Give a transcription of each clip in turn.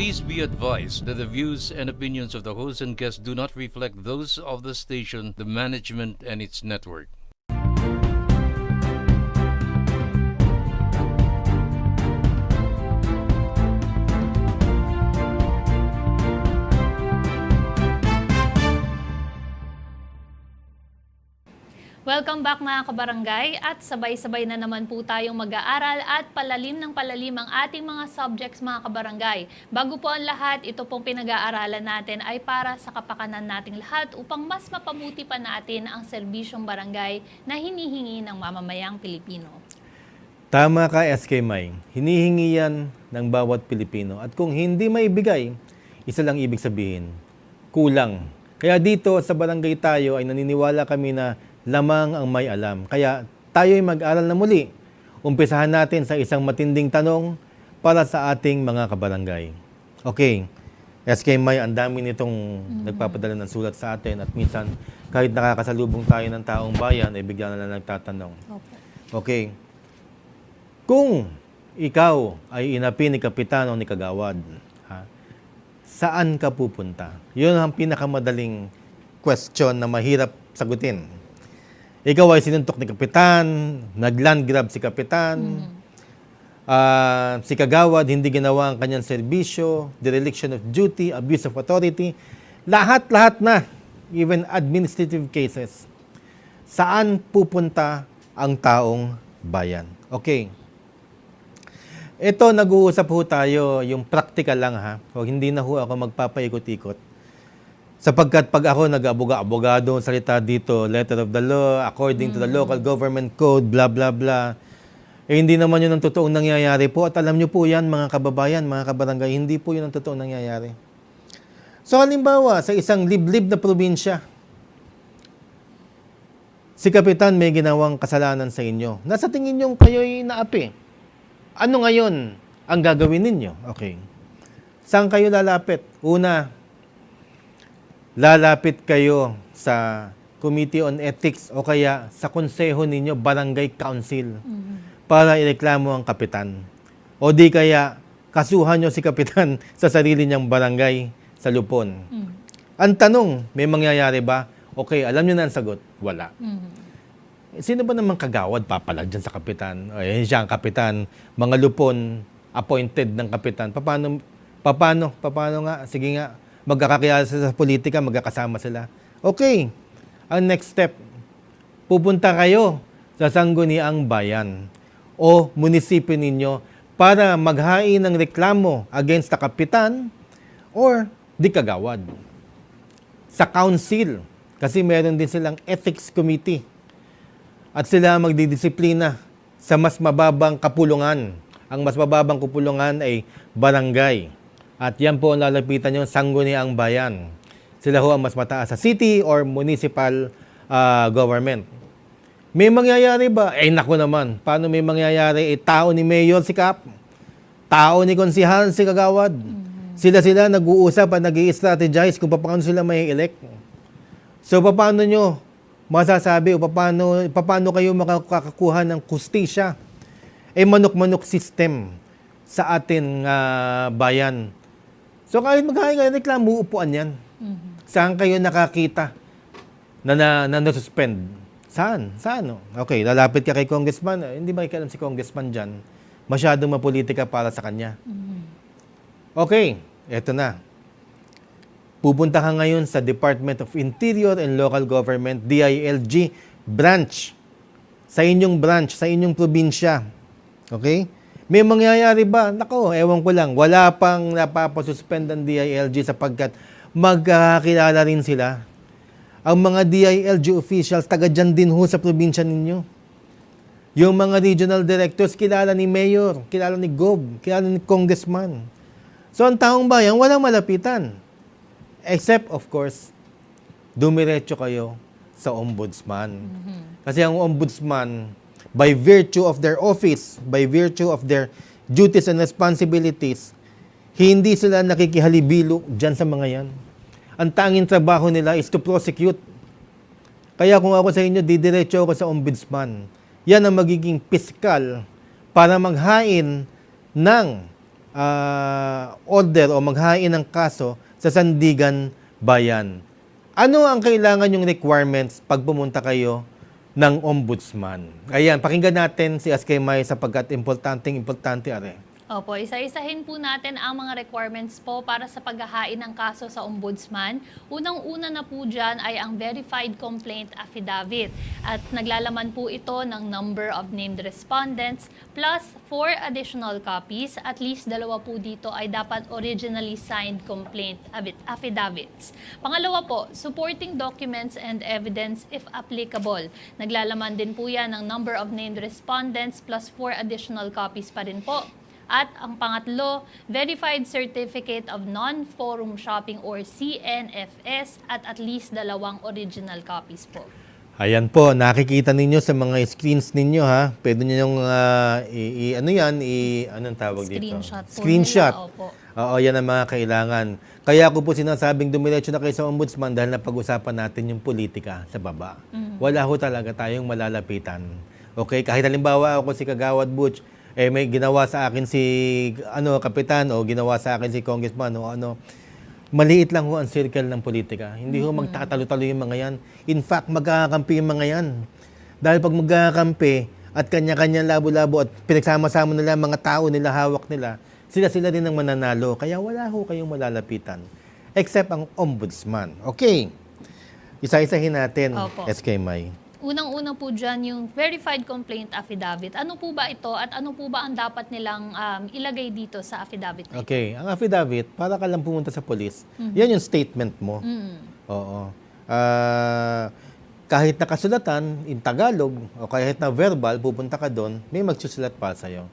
Please be advised that the views and opinions of the host and guests do not reflect those of the station, the management, and its network. Welcome back mga kabarangay at sabay-sabay na naman po tayong mag-aaral at palalim ng palalim ang ating mga subjects mga kabarangay. Bago po ang lahat, ito pong pinag-aaralan natin ay para sa kapakanan nating lahat upang mas mapamuti pa natin ang serbisyong barangay na hinihingi ng mamamayang Pilipino. Tama ka, SK May. Hinihingi yan ng bawat Pilipino. At kung hindi maibigay, isa lang ibig sabihin, kulang. Kaya dito sa barangay tayo ay naniniwala kami na lamang ang may alam. Kaya tayo ay mag-aral na muli. Umpisahan natin sa isang matinding tanong para sa ating mga kabarangay. Okay, SK May, ang dami nitong nagpapadala ng sulat sa atin at minsan kahit nakakasalubong tayo ng taong bayan, ay bigla na lang nagtatanong. Okay. Kung ikaw ay inapi ni kapitan o ni kagawad, ha, saan ka pupunta? Yun ang pinakamadaling question na mahirap sagutin. Ikaw ay sinuntok ni kapitan, nag-land grab si kapitan, ah, si kagawad hindi ginawa ang kanyang serbisyo, dereliction of duty, abuse of authority, lahat-lahat na, even administrative cases. Saan pupunta ang taong bayan? Okay. Ito, nag-uusap ho tayo, yung practical lang ha. O, hindi na ho ako magpapaikot-ikot. Sapagkat pag ako nag-aboga-abogado, salita dito, letter of the law, according to the local government code, blah, blah, blah. Eh, hindi naman yun ang totoong nangyayari po. At alam nyo po yan, mga kababayan, mga kabarangay, hindi po yun ang totoong nangyayari. So, halimbawa, sa isang liblib na probinsya, si Kapitan may ginawang kasalanan sa inyo. Nasa tingin nyo kayo'y naapi. Ano ngayon ang gagawin ninyo? Okay. Saan kayo lalapit? Una, lalapit kayo sa Committee on Ethics o kaya sa konseho ninyo, Barangay Council, para ireklamo ang kapitan. O di kaya kasuhan nyo si kapitan sa sarili niyang barangay sa Lupon. Ang tanong, may mangyayari ba? Okay, alam nyo na ang sagot. Wala. Eh, Sino ba naman kagawad papalag dyan sa kapitan? Eh, siya ang kapitan. Mga lupon, appointed ng kapitan. Paano, paano, paano nga? Sige nga, magkakakilala sa politika, magkakasama sila. Okay, ang next step, pupunta kayo sa sangguniang bayan o munisipyo ninyo para maghain ng reklamo against the kapitan or di kagawad. Sa council, kasi meron din silang ethics committee at sila magdidisiplina sa mas mababang kapulungan. Ang mas mababang kapulungan ay barangay. At yan po ang lalapitan yung sangguniang bayan. Sila ho ang mas mataas sa city or municipal ah, government. May mangyayari ba? Eh, naku naman. Paano may mangyayari? Eh, tao ni Mayor si Kap. Tao ni Konsihal si Kagawad. Sila-sila nag-uusap at nag strategize kung paano sila may elect. So, paano nyo masasabi o paano, paano kayo makakakuha ng kustisya? Eh, manok-manok system sa ating ah, bayan. So, kahit magkakain kayo reklamo, upuan yan. Saan kayo nakakita na, na, na nasuspend? Saan? Saan? oh? Okay, lalapit ka kay congressman. Eh, hindi ba alam si congressman dyan? Masyadong mapolitika para sa kanya. Okay, eto na. Pupunta ka ngayon sa Department of Interior and Local Government, DILG branch. Sa inyong branch, sa inyong probinsya. Okay? May mangyayari ba? Nako, ewan ko lang. Wala pang napapasuspend ang DILG sapagkat magkakilala rin sila. Ang mga DILG officials, taga dyan din ho sa probinsya ninyo. Yung mga regional directors, kilala ni mayor, kilala ni gob, kilala ni congressman. So ang taong bayan, walang malapitan. Except, of course, dumiretso kayo sa ombudsman. Kasi ang ombudsman, by virtue of their office, by virtue of their duties and responsibilities, hindi sila nakikihalibilo dyan sa mga yan. Ang tanging trabaho nila is to prosecute. Kaya kung ako sa inyo, didiretso ako sa ombudsman. Yan ang magiging piskal para maghain ng ah, order o maghain ng kaso sa Sandigan Bayan. Ano ang kailangan yung requirements pag pumunta kayo ng ombudsman? Ayan, pakinggan natin si SK May sapagkat importanteng importante are. Opo, isa-isahin po natin ang mga requirements po para sa paghahain ng kaso sa ombudsman. Unang-una na po dyan ay ang verified complaint affidavit. At naglalaman po ito ng number of named respondents plus four additional copies. At least dalawa po dito ay dapat originally signed complaint avi- affidavits. Pangalawa po, supporting documents and evidence if applicable. Naglalaman din po yan ng number of named respondents plus four additional copies pa rin po. At ang pangatlo, Verified Certificate of Non-Forum Shopping or CNFS at at least dalawang original copies po. Ayan po, nakikita ninyo sa mga screens ninyo ha. Pwede niyo yung ah, i, i- ano yan, i anong tawag dito? Screenshot po Screenshot. nila, opo. Oo, yan ang mga kailangan. Kaya ako po sinasabing dumiretso na kayo sa ombudsman dahil napag-usapan natin yung politika sa baba. Mm-hmm. Wala ho talaga tayong malalapitan. Okay, kahit halimbawa ako si Kagawad Butch, eh may ginawa sa akin si ano kapitan o ginawa sa akin si congressman o ano, maliit lang ho ang circle ng politika. Hindi ho magtatalo-talo yung mga yan. In fact, magkakampi yung mga yan. Dahil pag magkakampi at kanya-kanya labo-labo at pinagsama-sama nila mga tao nila, hawak nila, sila-sila din ang mananalo. Kaya wala ho kayong malalapitan. Except ang ombudsman. Okay. Isa-isahin natin, Opo. SK May. Unang-una po dyan yung Verified Complaint Affidavit. Ano po ba ito at ano po ba ang dapat nilang um, ilagay dito sa affidavit na ito? Okay. Ang affidavit, para ka lang pumunta sa polis, yan yung statement mo. Mm. Oo. Ah, kahit nakasulatan in Tagalog o kahit na verbal, pupunta ka doon, may magsusulat pa sa'yo.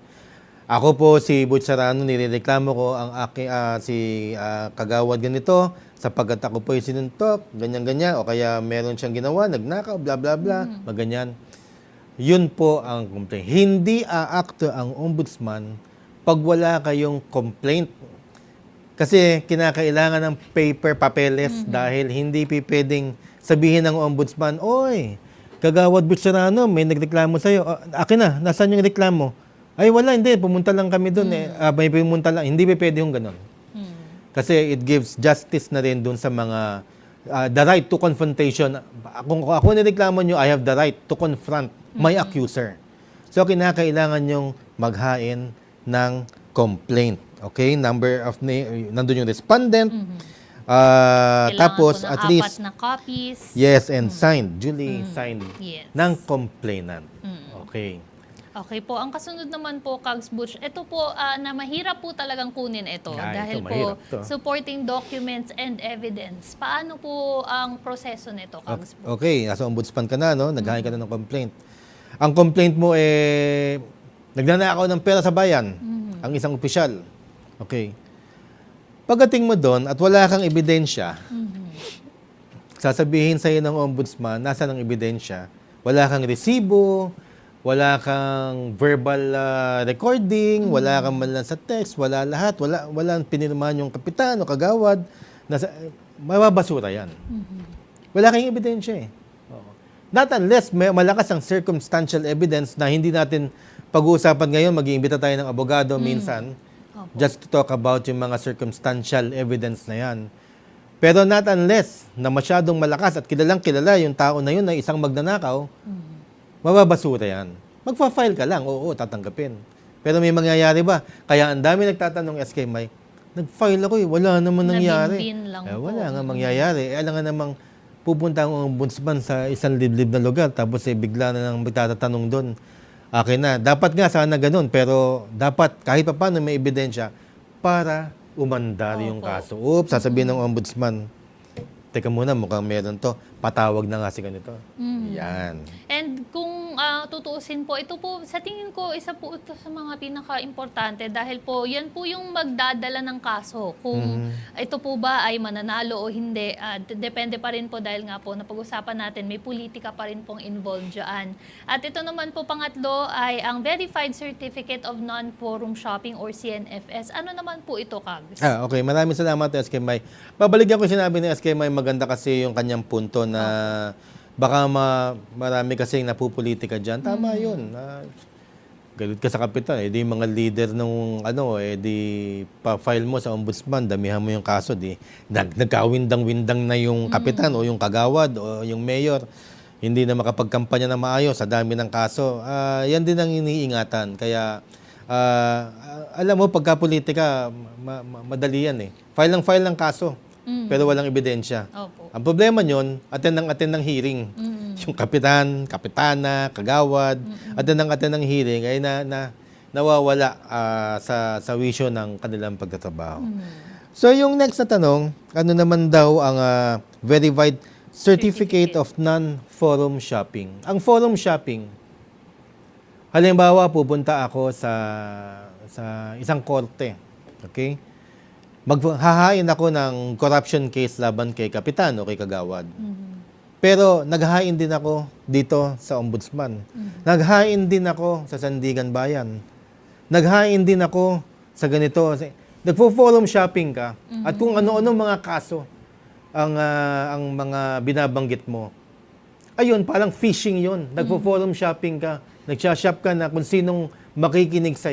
Ako po si Butch Sarano, nirereklamo ko ang aki, ah, si ah, Kagawad ganito sapagkat ako po yung sinuntok, ganyan-ganyan, o kaya meron siyang ginawa, nagnakaw, bla bla bla, maganyan. Yun po ang complaint. Hindi aakto ang ombudsman pag wala kayong complaint kasi kinakailangan ng paper, papeles dahil hindi pwedeng sabihin ng ombudsman, Oy, kagawad Butcherano, may nagreklamo sa'yo. Ah, akin na, nasaan yung reklamo? Ay, wala, hindi. Pumunta lang kami doon. Eh. Ah, may pumunta lang. Hindi pa pwede yung ganun. Mm. Kasi it gives justice na rin doon sa mga ah, the right to confrontation. Kung ako nireklamo nyo, I have the right to confront my accuser. So, kinakailangan yung maghain ng complaint. Okay? Number of name, nandun yung respondent. Ah, Kailangan tapos, at least, na copies. yes, and signed, duly signed Yes. ng complainant. Mm. Okay. Okay po. Ang kasunod naman po, Kags Butch, ito po ah, na mahirap po talagang kunin ito. Ah, ito, dahil po, mahirap to. supporting documents and evidence. Paano po ang proseso nito, Kags Butch? Okay, nasa ombudsman ka na, no? Naghahin ka na ng complaint. Ang complaint mo, eh, nagnanakaw ng pera sa bayan. Ang isang opisyal. Okay. Pagdating mo doon at wala kang ebidensya, sasabihin sa'yo ng ombudsman, nasa ng ebidensya, wala kang resibo, wala kang verbal ah, recording, wala kang man lang sa text, wala lahat, wala wala pinirmahan yung kapitan o kagawad, nasa, mababasura yan. Wala kayong ebidensya eh. Oo. Not unless may malakas ang circumstantial evidence na hindi natin pag-uusapan ngayon, mag-iimbita tayo ng abogado minsan Opo. just to talk about yung mga circumstantial evidence na yan. Pero not unless na masyadong malakas at kilalang kilala yung tao na yun na isang magnanakaw, mababasura yan. Magfa-file ka lang, oo, tatanggapin. Pero may mangyayari ba? Kaya ang dami nagtatanong SK May, nag-file ako eh, wala naman nangyari. Lang eh, po. wala nga mangyayari. Eh, alam nga namang pupunta ang ombudsman sa isang liblib na lugar tapos eh, bigla na nang magtatanong doon. Akin na. Dapat nga sana ganun pero dapat kahit pa paano may ebidensya para umandar yung Opo. kaso. Oops, sasabihin ng ombudsman, teka muna, mukhang meron to. Patawag na nga si ganito. Yan. And kung ah, tutuusin po, ito po, sa tingin ko, isa po ito sa mga pinaka-importante dahil po, yan po yung magdadala ng kaso. Kung Mm-hmm. ito po ba ay mananalo o hindi, d- depende pa rin po dahil nga po, napag-usapan natin, may politika pa rin pong involved dyan. At ito naman po, pangatlo, ay ang Verified Certificate of Non-Forum Shopping or CNFS. Ano naman po ito, Kags? Ah, okay. Maraming salamat, SK May. Babalikan ko yung sinabi ni SK May, maganda kasi yung kanyang punto na baka ma, marami kasing napupolitika dyan. Tama yun. Ah, galit ka sa kapitan, eh di yung mga leader nung ano, eh di pa-file mo sa ombudsman, damihan mo yung kaso, di nag, nagkawindang-windang na yung kapitan o yung kagawad o yung mayor. Hindi na makapagkampanya na maayos sa dami ng kaso. Ah, yan din ang iniingatan. Kaya ah, alam mo, pagka politika, ma- ma- madali yan eh. File ng file ng kaso, pero walang ebidensya. Opo. Ang problema nyon, attend ng attend ng hearing. Yung kapitan, kapitana, kagawad, attend ng attend ng hearing ay na, na nawawala ah, sa sa wisyo ng kanilang pagtatrabaho. So yung next na tanong, ano naman daw ang ah, verified certificate of non-forum shopping? Ang forum shopping, halimbawa pupunta ako sa sa isang korte, okay? Maghahain ako ng corruption case laban kay kapitan o kay kagawad. Pero naghahain din ako dito sa ombudsman. Naghahain din ako sa Sandigan Bayan. Naghahain din ako sa ganito. Nagfo-forum shopping ka at kung ano-ano mga kaso ang ah, ang mga binabanggit mo. Ayun, parang phishing 'yon. Nagfo-forum shopping ka. Nagsha-shop ka na kung sinong makikinig sa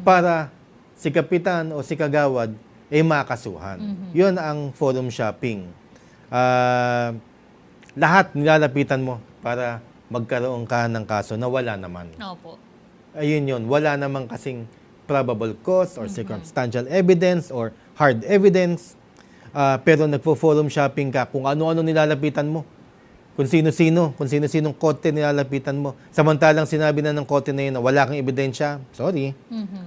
para si kapitan o si kagawad ay makasuhan. 'Yon ang forum shopping. Ah, lahat nilalapitan mo para magkaroon ka ng kaso na wala naman. Opo. Ayun yun, wala naman kasing probable cause or circumstantial evidence or hard evidence. Ah, pero nagfo-forum shopping ka kung ano-ano nilalapitan mo. Kung sino-sino, kung sino-sinong kote nilalapitan mo. Samantalang sinabi na ng kote na yun na wala kang ebidensya, sorry.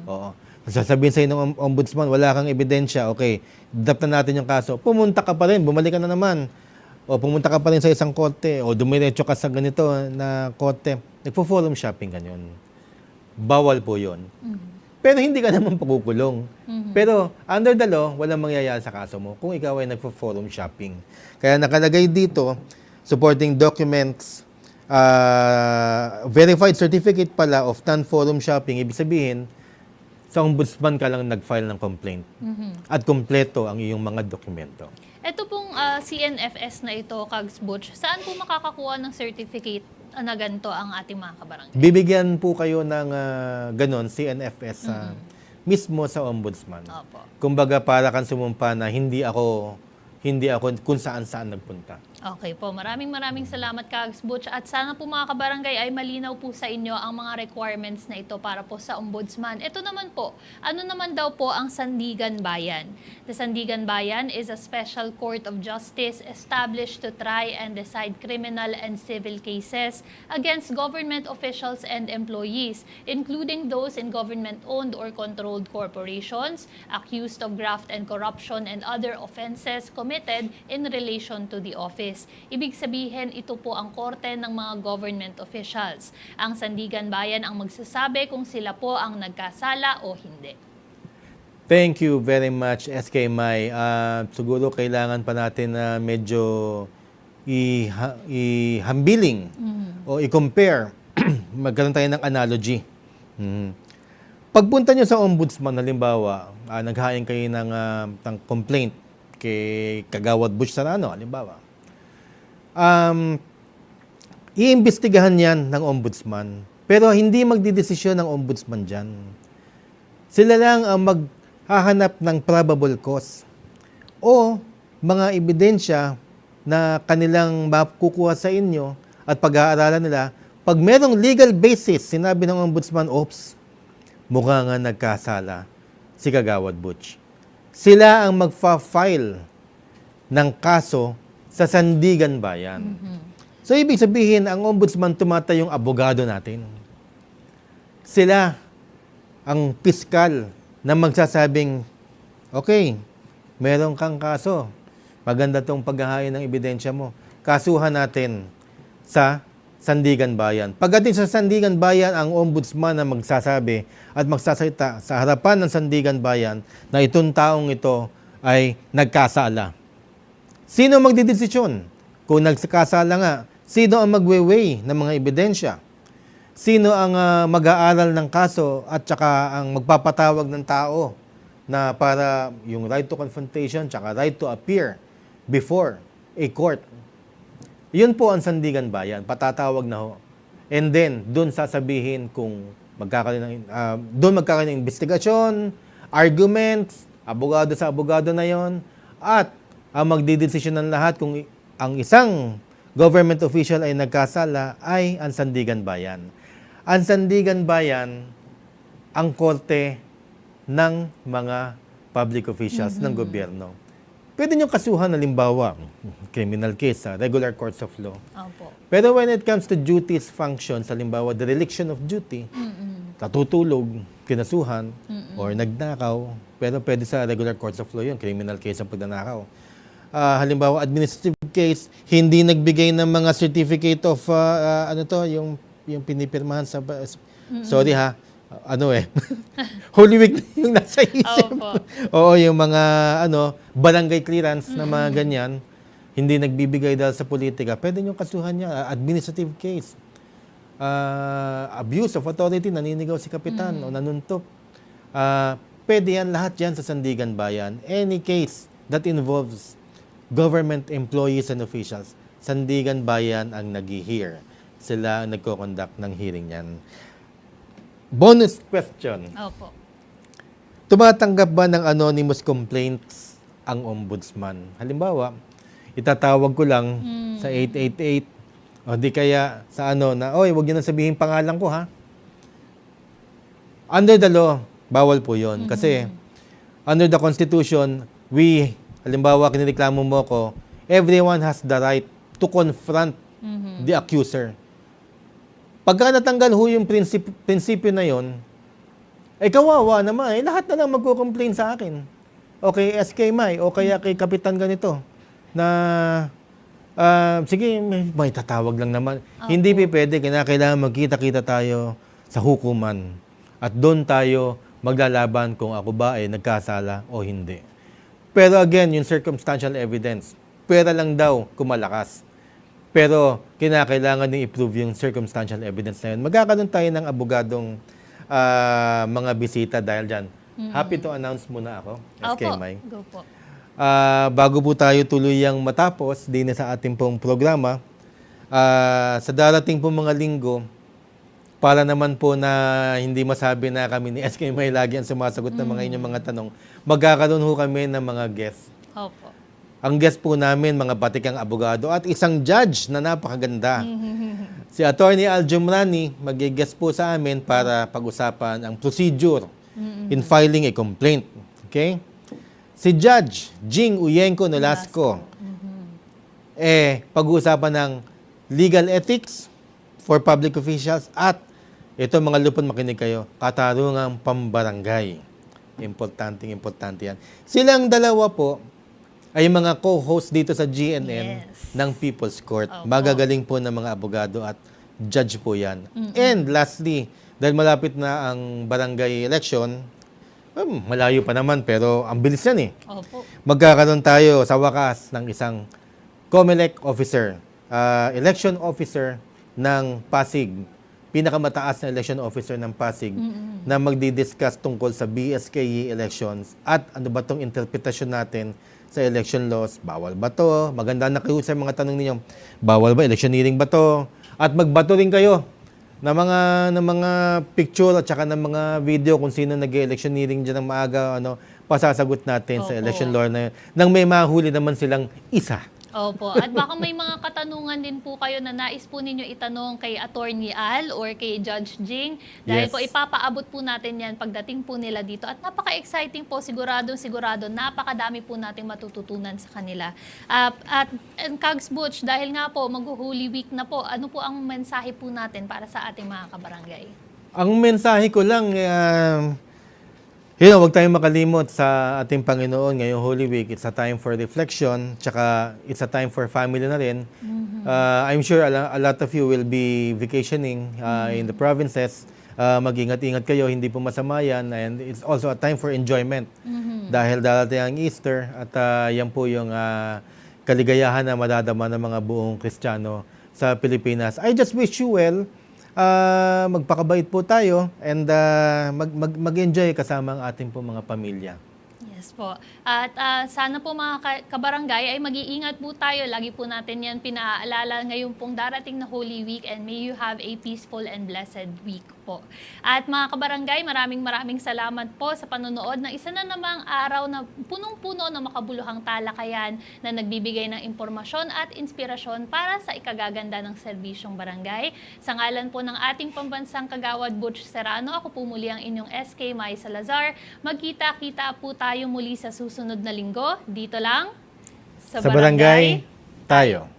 Oo. Sasabihin sa'yo ng om- ombudsman, wala kang ebidensya, okay, dapat na natin yung kaso. Pumunta ka pa rin, bumalik ka na naman. O pumunta ka pa rin sa isang kote, o dumiretso ka sa ganito na kote. Nagpo-forum shopping ka yun. Bawal po yun. Pero hindi ka naman pakukulong. Pero under the law, walang mangyayari sa kaso mo kung ikaw ay nagpo-forum shopping. Kaya nakalagay dito, supporting documents, uh, verified certificate pala of non-forum shopping, ibig sabihin, sa ombudsman ka lang nag-file ng complaint. At kompleto ang iyong mga dokumento. Ito pong ah, CNFS na ito, Kags Butch, saan po makakakuha ng certificate na ganito ang ating mga kabarangay? Bibigyan po kayo ng ah, ganon, CNFS, sa mismo sa ombudsman. Opo. Kumbaga para kang sumumpa na hindi ako hindi ako kung saan saan nagpunta. Okay po, maraming maraming salamat Kags Butch at sana po mga kabarangay ay malinaw po sa inyo ang mga requirements na ito para po sa ombudsman. Ito naman po, ano naman daw po ang Sandigan Bayan? The Sandigan Bayan is a special court of justice established to try and decide criminal and civil cases against government officials and employees, including those in government-owned or controlled corporations accused of graft and corruption and other offenses committed in relation to the office. Ibig sabihin, ito po ang korte ng mga government officials. Ang Sandigan Bayan ang magsasabi kung sila po ang nagkasala o hindi. Thank you very much, SK Mai. Ah, siguro kailangan pa natin na medyo iha- ihambiling o i-compare. Magkaroon tayo ng analogy. Mhm. Pagpunta nyo sa ombudsman, halimbawa, ah, naghain kayo ng, ah, ng complaint kay Kagawad Bush Sarano, halimbawa. Um, iimbestigahan yan ng ombudsman. Pero hindi magdidesisyon ng ombudsman dyan. Sila lang ang maghahanap ng probable cause o mga ebidensya na kanilang makukuha sa inyo at pag-aaralan nila. Pag merong legal basis, sinabi ng ombudsman, oops, mukha nga nagkasala si Kagawad Butch. Sila ang magfa-file ng kaso sa Sandigan Bayan. So, ibig sabihin, ang ombudsman tumatayong abogado natin. Sila ang piskal na magsasabing, okay, meron kang kaso. Maganda tong paghahain ng ebidensya mo. Kasuhan natin sa Sandigan Bayan. Pagdating sa Sandigan Bayan, ang ombudsman na magsasabi at magsasalita sa harapan ng Sandigan Bayan na itong taong ito ay nagkasala. Sino magdidesisyon? Kung nagkasala nga, sino ang magwe-weigh ng mga ebidensya? Sino ang ah, mag-aaral ng kaso at saka ang magpapatawag ng tao na para yung right to confrontation tsaka right to appear before a court? Yun po ang Sandigan Bayan, patatawag na ho. And then, dun sasabihin kung magkakaroon ng, ah, doon magkakaroon ng investigasyon, arguments, abogado sa abogado na yon at ang magdidesisyon ng lahat kung ang isang government official ay nagkasala ay ang Sandigan Bayan. Ang Sandigan Bayan ang korte ng mga public officials ng gobyerno. Pwede nyo kasuhan halimbawa, criminal case sa regular courts of law. Opo. Pero when it comes to duties, functions, halimbawa dereliction of duty, natutulog, kinasuhan, or nagnakaw, pero pwede sa regular courts of law yun, criminal case ang pagnanakaw. Ah, halimbawa, administrative case, hindi nagbigay ng mga certificate of, ah, ah, ano to, yung, yung pinipirmahan sa, ba- sorry ha, ano eh, Holy Week yung nasa isip. Oo, yung mga ano, barangay clearance na mga ganyan, hindi nagbibigay dahil sa politika, pwede nyo kasuhan niya, administrative case. Ah, abuse of authority, naninigaw si kapitan o nanuntok. Ah, pwede yan lahat yan sa Sandigan Bayan. Any case that involves government employees and officials, Sandigan Bayan ang nag-hear. Sila ang nagko-conduct ng hearing yan. Bonus question. Opo. Tumatanggap ba ng anonymous complaints ang ombudsman? Halimbawa, itatawag ko lang sa 888 o di kaya sa ano na, oy, wag niyo na sabihin pangalan ko ha. Under the law, bawal po yon Kasi under the Constitution, we, halimbawa, kinireklamo mo ko, everyone has the right to confront the accuser. Pagka natanggal ho yung prinsip, prinsipyo na yon, eh kawawa naman, eh lahat na lang magko-complain sa akin. O kay SK Mai, o kaya kay Kapitan ganito, na, ah, sige, may, may tatawag lang naman. Hindi pa pwede, kinakailangan magkita-kita tayo sa hukuman. At doon tayo maglalaban kung ako ba ay nagkasala o hindi. Pero again, yung circumstantial evidence, pera lang daw kumalakas. Pero kinakailangan din i-prove yung circumstantial evidence na yun. Magkakaroon tayo ng abogadong ah, mga bisita dahil dyan. Happy to announce muna ako, SK Opo. Mai. Go po. Ah, bago po tayo tuluyang matapos din sa ating pong programa, ah, sa darating po mga linggo, para naman po na hindi masabi na kami ni SK May lagi ang sumasagot ng mga inyong mga tanong, magkakaroon ho kami ng mga guests. Opo. Ang guest po namin, mga batikang abogado at isang judge na napakaganda. si Attorney Al Jumrani, mag-guest po sa amin para pag-usapan ang procedure in filing a complaint. Okay? Si Judge Jing Uyenko Nolasco, eh, pag-uusapan ng legal ethics for public officials at ito mga lupon makinig kayo, katarungang pambarangay. Importante, importante yan. Silang dalawa po ay mga co-host dito sa GNN Yes. ng People's Court. Opo. Magagaling po ng mga abogado at judge po yan. And lastly, dahil malapit na ang barangay election, um, malayo pa naman pero ang bilis yan eh Opo. magkakaroon tayo sa wakas ng isang COMELEC officer, ah, election officer ng Pasig, pinakamataas na election officer ng Pasig na magdi-discuss tungkol sa BSKE elections at ano ba tong interpretasyon natin sa election laws. Bawal ba to? Maganda na kayo sa mga tanong ninyo. Bawal ba? Electioneering ba to? At magbato rin kayo na mga ng mga picture at saka ng mga video kung sino nag-electioneering diyan ng maaga ano pasasagot natin sa Opo. election law na nang may mahuli naman silang isa. Opo. At baka may mga katanungan din po kayo na nais po ninyo itanong kay Attorney Al or kay Judge Jing. Dahil Yes. po ipapaabot po natin yan pagdating po nila dito. At napaka-exciting po, siguradong sigurado, napakadami po nating matututunan sa kanila. Ah, at and Kags Butch, dahil nga po mag-Holy Week na po, ano po ang mensahe po natin para sa ating mga kabarangay? Ang mensahe ko lang uh, you know, huwag tayong makalimot sa ating Panginoon ngayong Holy Week. It's a time for reflection, tsaka it's a time for family na rin. Uh, I'm sure a, lo- a lot of you will be vacationing uh, in the provinces. Uh, mag-ingat-ingat kayo, hindi po masama yan. And it's also a time for enjoyment. Dahil darating ang Easter at uh, yan po yung uh, kaligayahan na madadama ng mga buong Kristiyano sa Pilipinas. I just wish you well. Ah, magpakabait po tayo and ah, mag, mag, mag-enjoy kasama ang ating po mga pamilya. Yes po. At ah, sana po mga ka- kabarangay ay mag-iingat po tayo. Lagi po natin yan pinaalala ngayon pong darating na Holy Week and may you have a peaceful and blessed week Opo. At mga kabarangay, maraming maraming salamat po sa panonood ng isa na namang araw na punong-puno ng makabuluhang talakayan na nagbibigay ng impormasyon at inspirasyon para sa ikagaganda ng serbisyong barangay. Sa ngalan po ng ating pambansang kagawad Butch Serrano, ako po muli ang inyong SK Mai Salazar. Magkita-kita po tayo muli sa susunod na linggo. Dito lang Sa barangay, tayo.